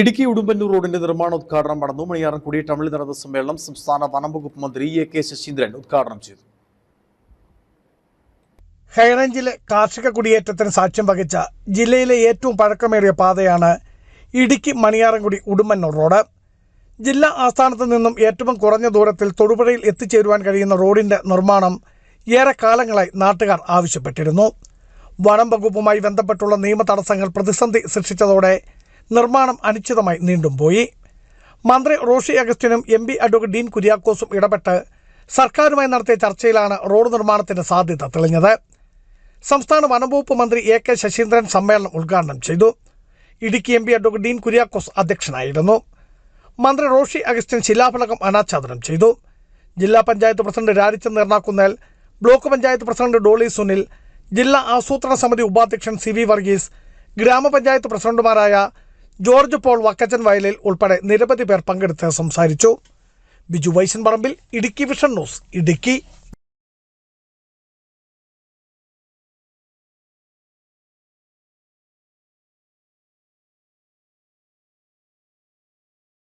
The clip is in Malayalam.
ഇടുക്കി ഉടുമ്പന്നൂർ റോഡിന്റെ നിർമ്മാണോദ്ഘാടനം നടന്നു. മണിയാറൻകുടി ടൗണിൽ നടന്ന സമ്മേളനം സംസ്ഥാന വനം വകുപ്പ് മന്ത്രി എ കെ ശശീന്ദ്രൻ ഉദ്ഘാടനം ചെയ്തു. ഹൈറേഞ്ചിലെ കാർഷിക കുടിയേറ്റത്തിന് സാക്ഷ്യം വഹിച്ച ജില്ലയിലെ ഏറ്റവും പഴക്കമേറിയ പാതയാണ് ഇടുക്കി മണിയാറൻകുടി ഉടുമ്പന്നൂർ റോഡ്. ജില്ലാ ആസ്ഥാനത്ത് നിന്നും ഏറ്റവും കുറഞ്ഞ ദൂരത്തിൽ തൊടുപുഴയിൽ എത്തിച്ചേരുവാൻ കഴിയുന്ന റോഡിന്റെ നിർമ്മാണം ഏറെ കാലങ്ങളായി നാട്ടുകാർ ആവശ്യപ്പെട്ടിരുന്നു. വനം വകുപ്പുമായി ബന്ധപ്പെട്ടുള്ള നിയമ തടസ്സങ്ങൾ പ്രതിസന്ധി സൃഷ്ടിച്ചതോടെ നിർമ്മാണം അനിശ്ചിതമായി നീണ്ടും പോയി. മന്ത്രി റോഷി അഗസ്റ്റിനും എം പി അഡ്വക്കേറ്റ് ഡീൻ കുര്യാക്കോസും ഇടപെട്ട് സർക്കാരുമായി നടത്തിയ ചർച്ചയിലാണ് റോഡ് നിർമ്മാണത്തിന് സാധ്യത തെളിഞ്ഞത്. സംസ്ഥാന വനംവകുപ്പ് മന്ത്രി എ കെ ശശീന്ദ്രൻ സമ്മേളനം ഉദ്ഘാടനം ചെയ്തു. Idukki M P advocate Dean Kuriakose അധ്യക്ഷനായിരുന്നു. മന്ത്രി റോഷി അഗസ്റ്റിൻ ശിലാഫലകം അനാച്ഛാദനം ചെയ്തു. ജില്ലാ panchayat president Rajichand Eranakunnel block panchayat president Dolly Sunil ജില്ലാ ആസൂത്രണ സമിതി ഉപാധ്യക്ഷൻ സി വി വർഗീസ് ഗ്രാമപഞ്ചായത്ത് പ്രസിഡന്റുമാരായ ജോർജ് പോൾ വക്കച്ചൻ വയലിൽ ഉൾപ്പെടെ നിരവധി പേർ പങ്കെടുത്ത് സംസാരിച്ചു. Biju Vaishan Parambil Idukki vision news Idukki.